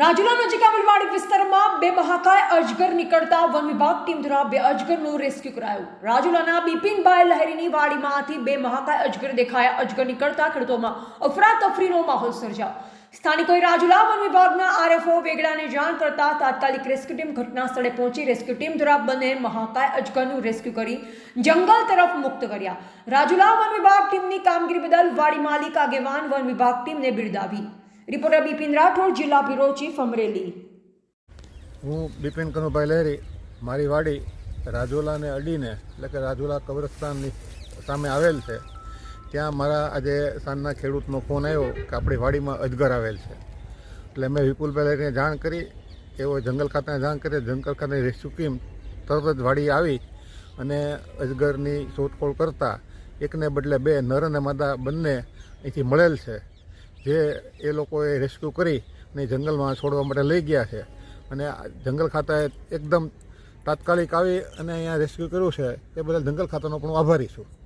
રાજુલા નજીક આવેલ વાડી વિસ્તારમાં બે મહાકાય અજગર નીકળતા વન વિભાગ ટીમ દ્વારા બે અજગરનું રેસ્ક્યુ કરાયું. રાજુલાના બિપિનભાઈ લહેરીની વાડીમાંથી બે મહાકાય અજગર દેખાયા. અજગર નીકળતા ખેડૂતોમાં અફરાતફરીનો માહોલ સર્જાયો. સ્થાનિકોએ રાજુલા વન વિભાગના આરએફઓ વેગડાને જાણ કરતા તાત્કાલિક રેસ્ક્યુ ટીમ ઘટના સ્થળે પહોંચી રેસ્ક્યુ ટીમ દ્વારા બંને મહાકાય અજગરનું રેસ્ક્યુ કરી જંગલ તરફ મુક્ત કર્યા. રાજુલા વન વિભાગ ટીમની કામગીરી બદલ વાડી માલિક આગેવાન વન વિભાગ ટીમને બિરદાવી. રિપોર્ટર બિપિન રાઠોડ, જિલ્લા બ્યુરો ચીફ અમરેલી. હું બિપિન કનુભાઈ લહેરી, મારી વાડી રાજુલાને અડીને, એટલે કે રાજુલા કબ્રસ્તાનની સામે આવેલ છે. ત્યાં મારા આજે સાંજના ખેડૂતનો ફોન આવ્યો કે આપણી વાડીમાં અજગર આવેલ છે. એટલે મેં વિપુલભાઈ લહેરીને જાણ કરી એવો જંગલ ખાતાને જાણ કરી, જંગલ ખાતાની રેસ્ક્યુ ટીમ તરત જ વાડી આવી અને અજગરની શોધખોળ કરતાં એકને બદલે બે નર અને માદા બંને અહીંથી મળેલ છે. જે એ લોકોએ રેસ્ક્યુ કરી અને જંગલમાં છોડવા માટે લઈ ગયા છે. અને જંગલ ખાતાએ એકદમ તાત્કાલિક આવી અને અહીંયા રેસ્ક્યુ કર્યું છે. એ બદલ જંગલ ખાતાનો પણ આભારી છું.